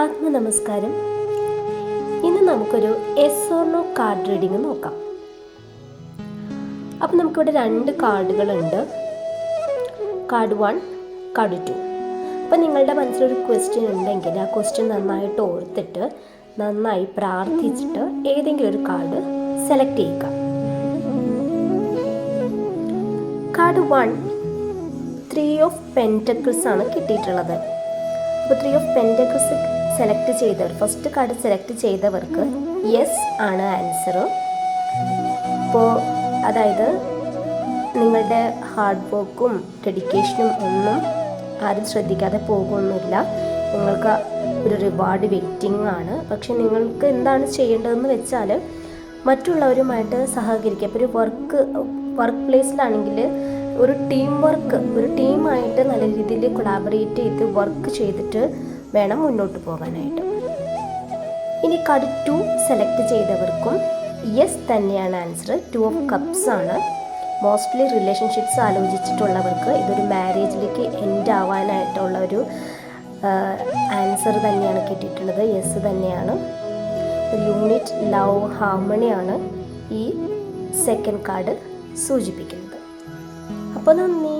ആത്മ നമസ്കാരം ഇന്ന് നമുക്കൊരു എസ് ഓർണോ കാർഡ് റീഡിങ് നോക്കാം. അപ്പം നമുക്കിവിടെ രണ്ട് കാർഡുകളുണ്ട് കാർഡ് വൺ കാർഡ് ടു അപ്പം നിങ്ങളുടെ മനസ്സിലൊരു ക്വസ്റ്റ്യൻ ഉണ്ടെങ്കിൽ ആ ക്വസ്റ്റ്യൻ നന്നായിട്ട് ഓർത്തിട്ട് നന്നായി പ്രാർത്ഥിച്ചിട്ട് ഏതെങ്കിലും ഒരു കാർഡ് സെലക്ട് ചെയ്യുക. Card one three of pentacles ആണ് കിട്ടിയിട്ടുള്ളത്. അപ്പോൾ ത്രീ ഓഫ് പെന്റക്കിൾസ് സെലക്ട് ചെയ്തവർ. ഫസ്റ്റ് കാർഡ് സെലക്ട് ചെയ്തവർക്ക് യെസ് ആണ് ആൻസർ അപ്പോൾ അതായത് നിങ്ങളുടെ ഹാർഡ് വർക്കും ഡെഡിക്കേഷനും ഒന്നും ആരും ശ്രദ്ധിക്കാതെ പോകുന്നില്ല. നിങ്ങൾക്ക് ഒരു റിവാർഡ് വെയിറ്റിംഗ് ആണ്. പക്ഷെ നിങ്ങൾക്ക് എന്താണ് ചെയ്യേണ്ടതെന്ന് വെച്ചാൽ മറ്റുള്ളവരുമായിട്ട് സഹകരിക്കുക. ഇപ്പോൾ ഒരു വർക്ക് വർക്ക് പ്ലേസിലാണെങ്കിൽ ഒരു ടീം വർക്ക് ഒരു ടീമായിട്ട് നല്ല രീതിയിൽ കൊളാബറേറ്റ് ചെയ്ത് വർക്ക് ചെയ്തിട്ട് വേണം മുന്നോട്ട് പോകാനായിട്ട്. ഇനി കട് ടു സെലക്ട് ചെയ്തവർക്കും യെസ് തന്നെയാണ് ആൻസർ ടു ഓഫ് കപ്സ് ആണ്. മോസ്റ്റ്ലി റിലേഷൻഷിപ്സ് ആലോചിച്ചിട്ടുള്ളവർക്ക് ഇതൊരു മാരേജിലേക്ക് എൻഡ് ആവാനായിട്ടുള്ള ഒരു ആൻസർ തന്നെയാണ് കിട്ടിയിട്ടുള്ളത്. യെസ് തന്നെയാണ്. യൂണിറ്റ് ലവ് ഹാർമണിയാണ് ഈ സെക്കൻഡ് കാർഡ് സൂചിപ്പിക്കുന്നത്. അപ്പോൾ നന്ദി.